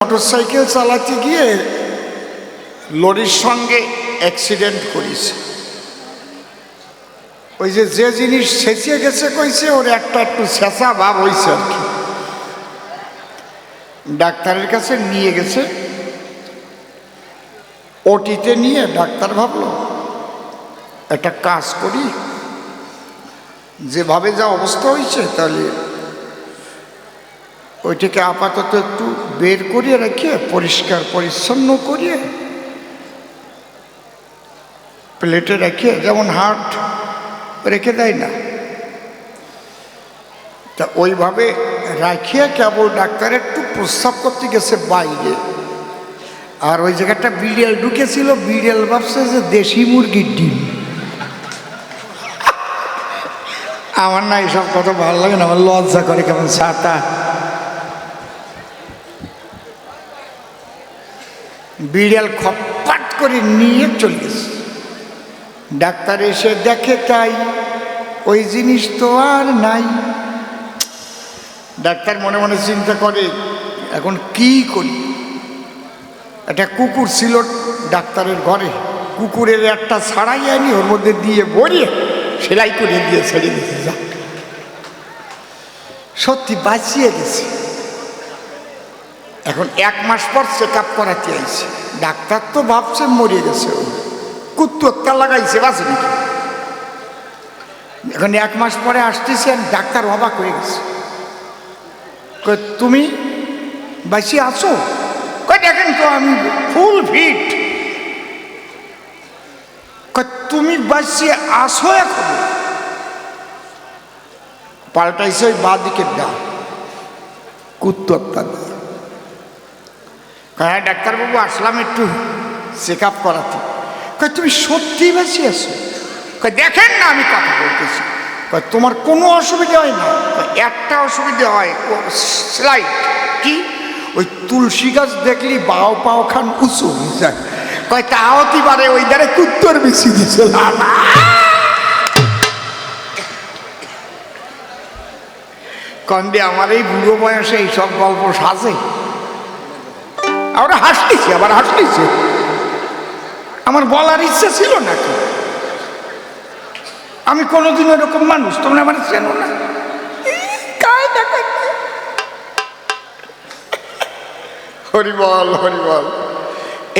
Motorcycle চালাতে গিয়ে লরির সঙ্গে অ্যাক্সিডেন্ট করেছে। ওই যে যে জিনিস ছেঁচিয়ে গেছে কইছে, ওর একটা একটু ছেঁচা ভাব হয়েছে আর কি। ডাক্তারের কাছে নিয়ে গেছে। ওটিতে নিয়ে ডাক্তার ভাবলো, একটা কাজ করি যেভাবে যা অবস্থা হয়েছে, তাহলে ওইটাকে আপাতত একটু বের করিয়ে রেখে, পরিষ্কার পরিচ্ছন্ন করিয়ে, প্লেটে রেখে, যেমন হাট রেখে দেয় না, তা ওইভাবে রাখিয়ে কেবল ডাক্তার একটু প্রস্রাব করতে গেছে বাইরে। আর ওই জায়গাটা বিড়াল ঢুকেছিল, বিড়াল ভাবছে যে দেশি মুরগির ডিম। আমার না এইসব কথা ভালো লাগে না, আমার লজ্জা করে কেমন ছাতা। বিড়াল খপাট করে নিয়ে চলে গেছে। ডাক্তার এসে দেখে তাই, ওই জিনিস তো আর নাই। ডাক্তার মনে মনে চিন্তা করে, এখন কি করি? একটা কুকুর ছিল ডাক্তারের ঘরে, কুকুরের একটা ছাড়াই আনি, ওর মধ্যে দিয়ে ভরিয়ে সেলাই করে দিয়ে ছেড়ে দিতে যা সত্যি বাঁচিয়ে গেছে। এখন এক মাস পর চেক আপ করাতে আইছে। ডাক্তার তো ভাবছে মরে গেছে ও। কুত্তরটা লাগাইছে, বাঁচে নাকি? এখন এক মাস পরে আসতেছে আর ডাক্তার অবাক হয়ে গেছে। তুমি বাঁচিয়ে আছো? কয়, দেখেন তো আমি ফুল ফিট তুমি বাঁচিয়ে আসো এখন। পাল্টাইছে ওই বাঁ দিকের ডাক কুত্তরটা হ্যাঁ ডাক্তারবাবু, আসলাম একটু চেক আপ করাতে। কয়, তুমি সত্যি বেশি আছো? দেখেন না, আমি কথা বলতেছি। তোমার কোনো অসুবিধা হয় না? একটা অসুবিধা হয়, ও স্লাইট কি? ওই তুলসী গাছ দেখলি বাও পাও খান উঁচু যায়। কি ওই ধারে কুত্তর বেশি কন্দে আমার এই বুড়ো বয়সে এইসব গল্প সাজে। আমরা হাসতেছি, আবার হাসতেছি। আমার বলার ইচ্ছা ছিল নাকি আমি কোনোদিন এরকম মানুষ, তোমরা আমার চেনো না। হরিবল হরিবল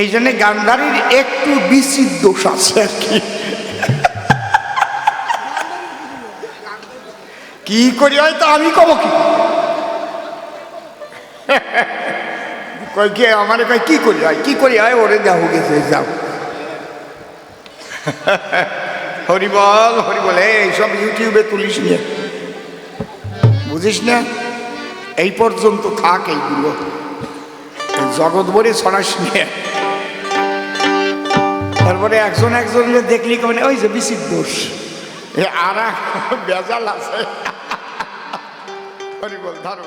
এই জন্যে গান্ধারীর একটু বিচির দোষ আছে আর কি। কি করি হয়তো আমি কব কি? কয় কে, আমার কয়, কি করি হয়? কি করি হয়? ওরে দেহ গেছে যাও। হরিবল হরিবল এই এইসব ইউটিউবে তুলিস নিয়ে বুঝিস না? এই পর্যন্ত থাক এইগুলো। জগৎ বলে ছড়াস নিয়ে তারপরে একজন একজন দেখলি কেমন ওই যে বিচির দোষ আর বেজাল আছে। হরিবল ধরো।